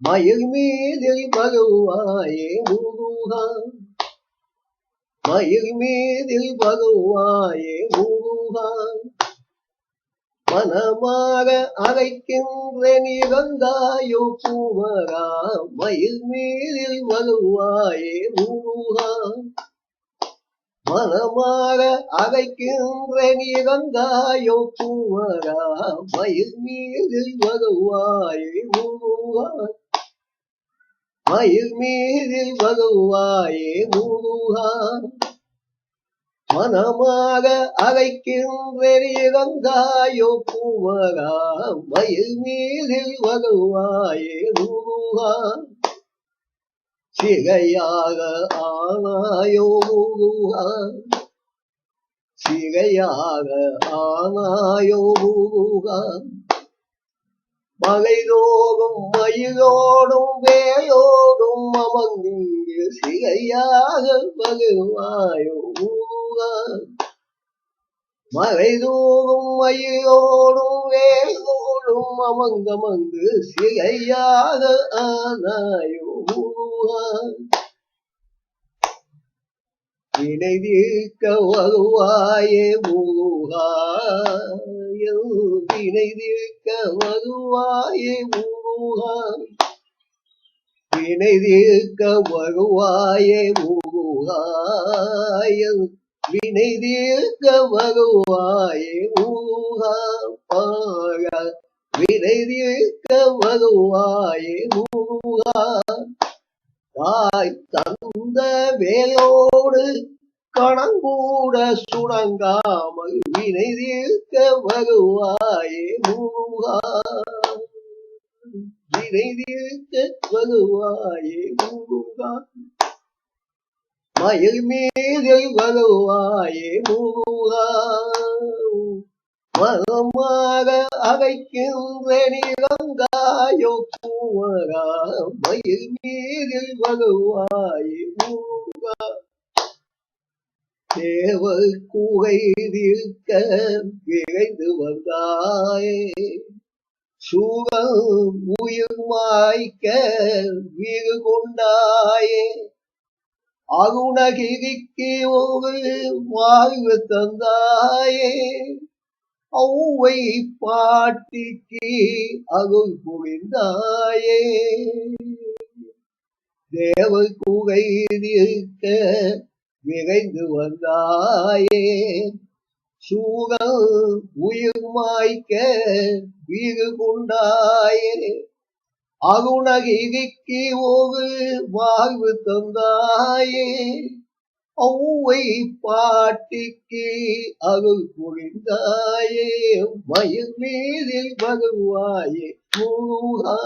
மயில் மீதில் பகவாயே முருகா மயில் மீதில் பகவாயே முருகா மனமாக அரைக்கின்றோ நிகழ்ந்தாயோ பூமரா மயில் மீதில் வருவாயே முருகா மனமாக அரைக்கின்ற நிகழ்ந்தாயோ பூமரா மயில் மீதில் வருவாயே முருகா மயில் மீதில் வருவாயே முருகா மனமாக அழைக்கின்ற இறந்தாயோ பூமகா மயில் மீதில் வருவாயே முருகா சிகையாக ஆனாயோ முருகா சிகையாக ஆனாயோ முருகா மலைதோறும் மயிலோடும் வேயோடும் அமர்ந்தீங்க சிகையாக வருவாயோ முருகா மலைதோறும் மயிலோடும் வேயோ வேயோடும் அமர்ந்தமர்ந்து சிகையாக ஆனாயோ வினைதீர்க்க வருவாயே முருகா வினைதீர்க்க வருவாயே முருகா வினைதீர்க்க வருவாயே முருகா வினைதீர்க்க வருவாயே முருகா பாழ வினை தீர்க்க வருவாயே முருகா. தாய் தந்த வேலோடு கணங்கூட சுணங்காமல் வினை தீர்க்க வருவாயே முருகா. வினை தீர்க்க வருவாயே முருகா. மயில் மீதில் வருவாயே முருகா. மனமாக அவைக்கின்ற நிறந்தாயோ பூவரா மயில் மீதில் வருவாயே முருகா தேவர் கூகை விரைந்து வந்தாயே. சூகம் உயிர் மாய்க்க வீறு கொண்டாயே. அருணகிரிக்கு ஒரு வாழ்வு தந்தாயே. ஔவை பாட்டிக்கு அருள் புரிந்தாயே. தேவ குகை இருக்க விரைந்து வந்தாயே. சூழல் உயிர் மாய்க்க வீறு கொண்டாயே. அருணகிரிக்கு ஒரு வாழ்வு தந்தாயே. ஔவை பாட்டிக்கு அருள் புரிந்தாயே மயில் மீதில் வருவாயே முருகா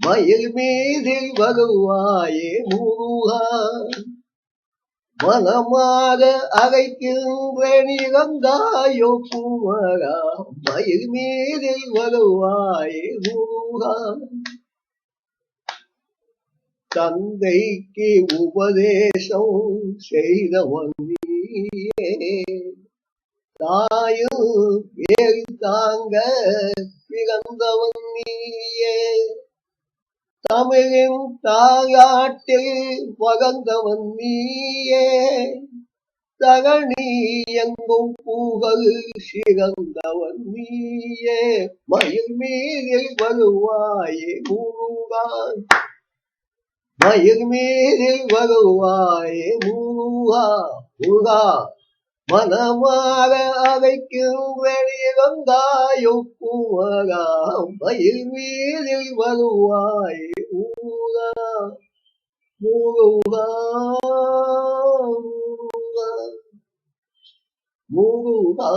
மயில் மீதில் வருவாயே முருகா மனமாக அழைக்கின்ற நிகழ்ந்தாயோ பூமரா மயில் மீதில் வருவாயே முருகா தந்தைக்கு உபதேசம் செய்தவன் நீயே. தாயும் வேறு தாங்க பிறந்தவன் நீயே. தமிழின் தாயாட்டில் பகந்தவன் நீயே. தகணி எங்கும் புகழ் சிறந்தவன் நீயே. மயில் மீதில் வருவாயே முருகான் மயில் வருவாயே முருகா முருகா மனமாக அவைக்கும் வெளிவந்தாயோ குமரா மயில் மீதில் வருவாயே முருகா முருகா முருகா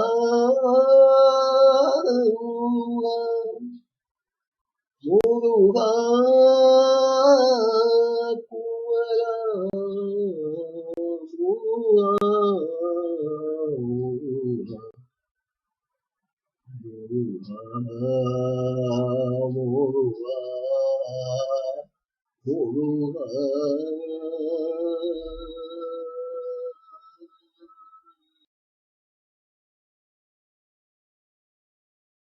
முருகா Mola, Mola,